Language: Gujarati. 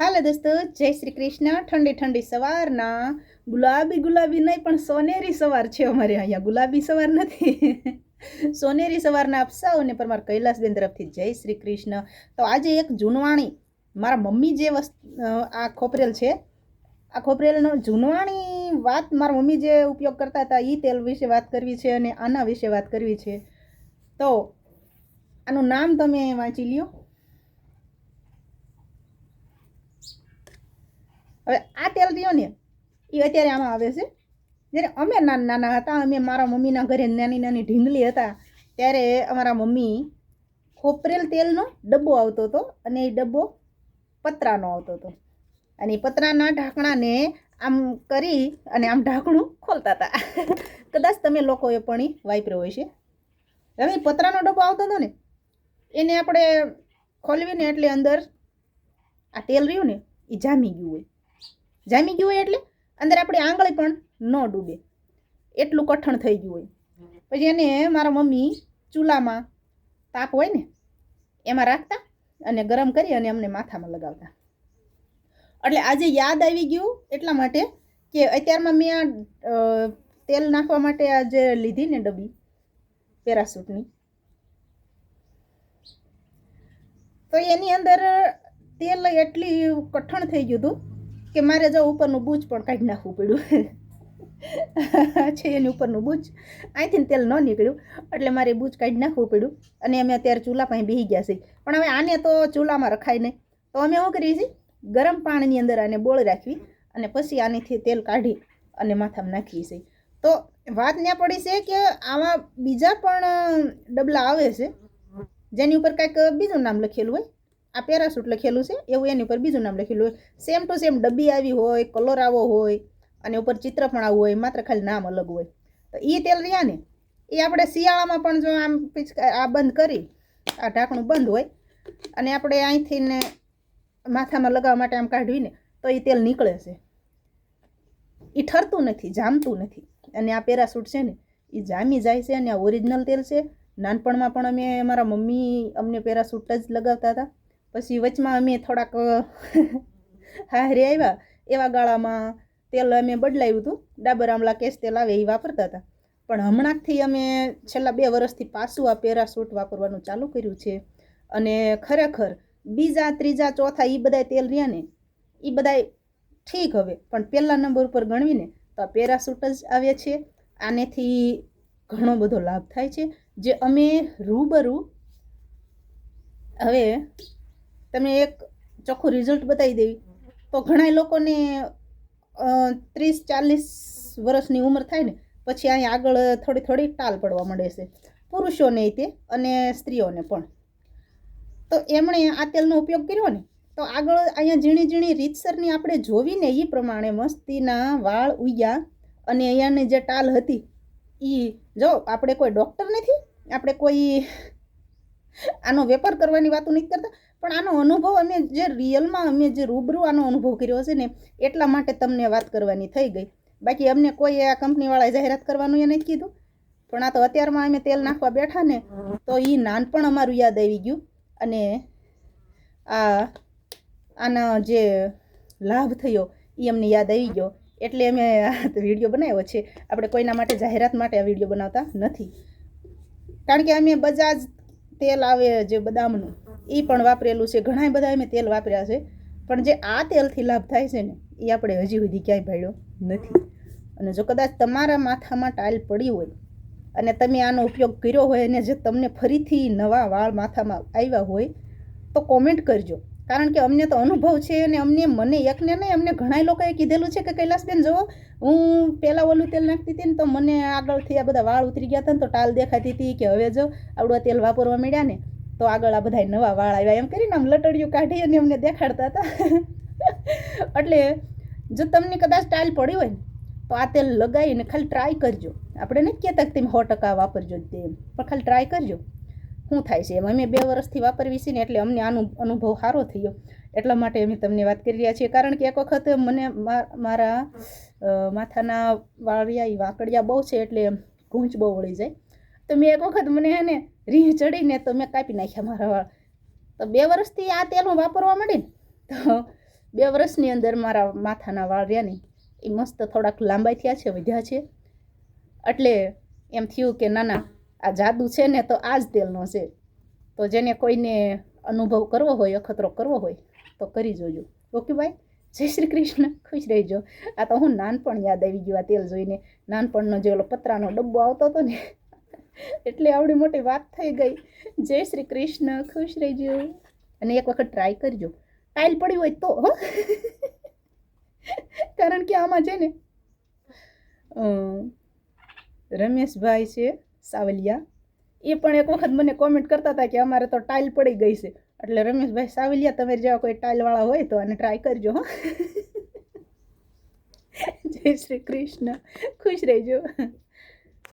હાલો દોસ્તો, જય શ્રી કૃષ્ણ. ઠંડી ઠંડી સવારના. ગુલાબી ગુલાબી નહીં, પણ સોનેરી સવાર છે અમારે અહીંયા. ગુલાબી સવાર નથી. સોનેરી સવારના આપ સૌને પરમાર કૈલાસબેન તરફથી જય શ્રી કૃષ્ણ. તો આજે એક જૂનવાણી. મારા મમ્મી જે વસ્તુ આ ખોપરેલ છે, આ ખોપરેલનો જૂનવાણી વાત મારા મમ્મી જે ઉપયોગ કરતા હતા એ તેલ વિશે વાત કરવી છે અને આના વિશે વાત કરવી છે. તો, આનું નામ તમે વાંચી લ્યો. હવે આ તેલ રહ્યો ને એ અત્યારે આમાં આવે છે. જ્યારે અમે નાના નાના હતા, અમે મારા મમ્મીના ઘરે નાની નાની ઢીંગલી હતા, ત્યારે અમારા મમ્મી ખોપરેલ તેલનો ડબ્બો આવતો હતો અને એ ડબ્બો પતરાનો આવતો હતો. અને એ પતરાના ઢાંકણાને આમ કરી અને આમ ઢાંકણું ખોલતા હતા. કદાચ તમે લોકોએ પણ એ વાપર્યો હોય છે હવે પતરાનો ડબ્બો આવતો હતો ને, એને આપણે ખોલવીને એટલે અંદર આ તેલ રહ્યું ને, એ જામી ગયું હોય. જામી ગયું હોય એટલે અંદર આપણી આંગળી પણ ન ડૂબે. એટલું કઠણ થઈ ગયું હોય. પછી એને મારા મમ્મી ચૂલામાં તાપ હોય ને, એમાં રાખતા અને ગરમ કરી અને અમને માથામાં લગાવતા. એટલે આજે યાદ આવી ગયું એટલા માટે કે અત્યારમાં મેં આ તેલ નાખવા માટે આ જે લીધી ને ડબ્બી, પેરાસૂટની, તો એની અંદર તેલ એટલી કઠણ થઈ ગયું હતું કે મારે જો ઉપરનું બૂચ પણ કાઢી નાખવું પડ્યું. છે એની ઉપરનું બૂચ અહીંથી તેલ ન નીકળ્યું, એટલે મારે બૂચ કાઢી નાખવું પડ્યું અને અમે અત્યારે ચૂલા પાસે બેસી ગયા છીએ. પણ હવે આને તો ચૂલામાં રખાય નહીં. તો અમે શું કરીએ છીએ? ગરમ પાણીની અંદર આને બોળ રાખવી અને પછી આનેથી તેલ કાઢી અને માથામાં નાખીએ છીએ. તો વાત ત્યાં પડી છે કે આવા બીજા પણ ડબલા આવે છે, જેની ઉપર કાંઈક બીજું નામ લખેલું હોય. આ પેરાસૂટ લખેલું છે, એવું એની ઉપર બીજું નામ લખેલું હોય. સેમ ટુ સેમ ડબ્બી આવી હોય કલર આવો હોય, અને ઉપર ચિત્ર પણ આવું હોય, માત્ર ખાલી નામ અલગ હોય. તો એ તેલ રહ્યા ને એ આપણે શિયાળામાં પણ જો આમ આ બંધ કરી, આ ઢાંકણું બંધ હોય, અને આપણે અહીંથી ને માથામાં લગાવવા માટે આમ કાઢવીને તો એ તેલ નીકળે છે. એ ઠરતું નથી, જામતું નથી. અને આ પેરાસૂટ છે ને એ જામી જાય છે, અને આ ઓરિજિનલ તેલ છે. નાનપણમાં પણ અમે, મારા મમ્મી અમને પેરાસૂટ જ લગાવતા હતા. પછી વચમાં અમે થોડાક હારે આવ્યા. એવા ગાળામાં તેલ અમે બદલાવ્યું હતું. ડાબર આમલા કેસ તેલ આવે એ વાપરતા હતા. પણ હમણાંથી અમે છેલ્લા બે વર્ષથી પાછું આ પેરાસૂટ વાપરવાનું ચાલુ કર્યું છે. અને ખરેખર બીજા, ત્રીજા, ચોથા એ બધા તેલ રહ્યા ને એ બધા ઠીક હવે. પણ પહેલા નંબર ઉપર ગણવીને તો આ પેરાસૂટ જ આવે છે. આનેથી ઘણો બધો લાભ થાય છે. જે અમે રૂબરૂ હવે તમે એક ચોખ્ખું રિઝલ્ટ બતાવી દેવી. તો ઘણા લોકોને ત્રીસ, ચાલીસ વર્ષની ઉંમર થાય ને, પછી અહીંયા આગળ થોડી થોડી ટાલ પડવા માંડે છે. પુરુષોને તે અને સ્ત્રીઓને પણ. તો એમણે આ તેલનો ઉપયોગ કર્યો ને, તો આગળ અહીંયા ઝીણી ઝીણી રીતસરની આપણે જોવીને એ પ્રમાણે મસ્તીના વાળ ઉગ્યા અને અહીંયાની જે ટાલ હતી એ જો આપણે કોઈ ડૉક્ટર નથી? આપણે કોઈ આનો વેપાર કરવાની વાતો નથી કરતા? પણ આનો અનુભવ અમે જે રિયલમાં અમે જે રૂબરૂ આનો અનુભવ કર્યો છે ને, એટલા માટે તમને વાત કરવાની થઈ ગઈ. બાકી અમને કોઈ આ કંપનીવાળાએ જાહેરાત કરવાનું એ નથી કીધું. પણ આ તો અત્યારમાં અમે તેલ નાખવા બેઠા ને, તો એ નાનપણ અમારું યાદ આવી ગયું. અને આ, આનો જે લાભ થયો એ અમને યાદ આવી ગયો. એટલે અમે આ વીડિયો બનાવ્યો છે. આપણે કોઈના માટે, જાહેરાત માટે આ વીડિયો બનાવતા નથી. કારણ કે અમે બજાજ તેલ આવે જે બદામનું એ પણ વાપરેલું છે. ઘણા બધા અમે તેલ વાપર્યા છે. પણ જે આ તેલથી લાભ થાય છે ને એ આપણે હજી સુધી ક્યાંય ભાડ્યો નથી. અને જો કદાચ તમારા માથામાં ટાઇલ પડી હોય અને તમે આનો ઉપયોગ કર્યો હોય અને જે તમને ફરીથી નવા વાળ માથામાં આવ્યા હોય, તો કોમેન્ટ કરજો. કારણ કે અમને તો અનુભવ છે અને અમને, મને એકને નહીં, અમને ઘણા લોકોએ કીધેલું છે કે કૈલાસબેન, જુઓ, હું પહેલાં ઓલું તેલ નાખતી હતી ને તો મને આગળથી આ બધા વાળ ઉતરી ગયા હતા ને તો ટાલ દેખાતી હતી કે હવે જો આવડું તેલ વાપરવા મળ્યા ને તો આગળ આ બધા નવા વાળ આવ્યા. એમ કરીને આમ લટડિયું કાઢી અને અમને દેખાડતા હતા. એટલે જો તમને કદાચ સ્ટાઇલ પડી હોય ને, તો આ તેલ લગાવીને ખાલી ટ્રાય કરજો. આપણે નથી કહેતા કે તમે સો ટકા વાપરજો તેમ, પણ ખાલી ટ્રાય કરજો. શું થાય છે એમ? અમે બે વર્ષથી વાપરવી છે ને, એટલે અમને આનો અનુભવ સારો થયો. એટલા માટે અમે તમને વાત કરી રહ્યા છીએ. કારણ કે એક વખત મને મારા માથાના વાળિયા એ વાકડિયા બહુ છે, એટલે ગૂંચ બહુ વળી જાય. તો મેં એક વખત મને હે ને રીહ ચડીને તો મેં કાપી નાખ્યા મારા વાળ. તો બે વર્ષથી આ તેલ હું વાપરવા માંડી ને, તો બે વર્ષની અંદર મારા માથાના વાળ રહ્યા નહીં એ મસ્ત થોડાક લાંબા થયા છે, વધ્યા છે. એટલે એમ થયું કે ના ના, આ જાદુ છે ને તો આ જ તેલનો છે. તો જેને કોઈને અનુભવ કરવો હોય, અખતરો કરવો હોય, તો કરી જોજો. ઓકે ભાઈ? જય શ્રી કૃષ્ણ. ખુશ રહેજો. આ તો હું નાનપણ યાદ આવી ગયું, આ તેલ જોઈને. નાનપણનો જે ઓલો પતરાનો ડબ્બો આવતો હતો ને એટલે આવડી મોટી વાત થઈ ગઈ. જય શ્રી કૃષ્ણ, ખુશ રહેજો. અને એક વખત ટ્રાય કરજો. ટાઈલ પડી હોય તો કારણ કે આમાં છે ને રમેશભાઈ છે, સાવલિયા. એ પણ એક વખત મને કોમેન્ટ કરતા હતા કે અમારે તો ટાઇલ પડી ગઈ છે. એટલે રમેશભાઈ, સાવલિયા, તમારે જેવા કોઈ ટાઇલવાળા હોય તો આને ટ્રાય કરજો જય શ્રી કૃષ્ણ, ખુશ રહેજો.